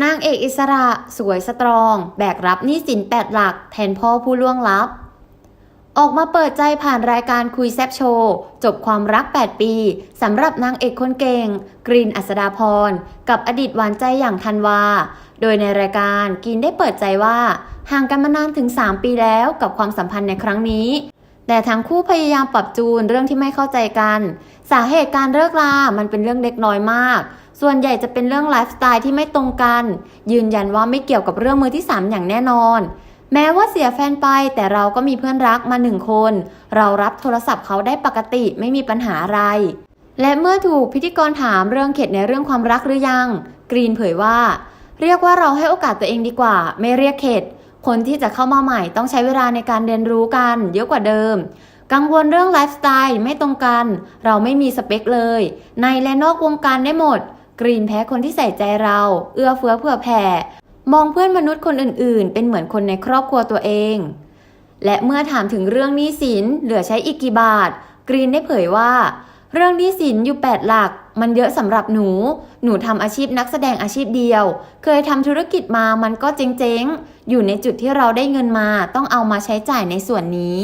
นางเอกอิสระสวยสตรอง แบกรับหนี้สินแปดหลัก แทนพ่อผู้ล่วงลับ ออกมาเปิดใจผ่านรายการคุยแซบโชว์จบความรัก 8 ปีสำหรับนางเอกคนเก่ง กรีนอัศดาพร กับอดีตหวานใจอย่างธันวา โดยในรายการกรีนได้เปิดใจว่า ห่างกันมานานถึง 3 ปีแล้วกับความสัมพันธ์ในครั้งนี้แต่ทั้งคู่พยายามปรับจูนเรื่องที่ไม่เข้าใจกัน สาเหตุการเลิกลามันเป็นเรื่องเล็กน้อยมากส่วนใหญ่จะเป็นเรื่องไลฟ์สไตล์ที่ไม่ตรงกัน ยืนยันว่าไม่เกี่ยวกับเรื่องมือที่ 3 อย่างแน่นอน แม้ว่าเสียแฟนไปแต่เราก็มีเพื่อนรักมาหนึ่งคน เรารับโทรศัพท์เขาได้ปกติไม่มีปัญหาอะไร และเมื่อถูกพิธีกรถามเรื่องเข็ดในเรื่องความรักหรือยัง กรีนเผยว่า เรียกว่าเราให้โอกาสตัวเองดีกว่า ไม่เรียกเข็ดคนที่จะเข้ามาใหม่ต้องใช้เวลาในการเรียนรู้กันเยอะกว่าเดิมกังวลเรื่องไลฟ์สไตล์ไม่ตรงกัน เราไม่มีสเปคเลย ในและนอกวงการได้หมด กรีนแพ้คนที่ใส่ใจเรา เอื้อเฟื้อเผื่อแผ่ มองเพื่อนมนุษย์คนอื่น ๆ เป็นเหมือนคนในครอบครัวตัวเอง และเมื่อถามถึงเรื่องหนี้สินเหลือใช้อีกกี่บาท กรีนได้เผยว่า เรื่องหนี้สินอยู่ 8 หลัก มันเยอะสำหรับหนู หนูทำอาชีพนักแสดงอาชีพเดียว เคยทำธุรกิจมามันก็เจ๊งๆ อยู่ในจุดที่เราได้เงินมา ต้องเอามาใช้จ่ายในส่วนนี้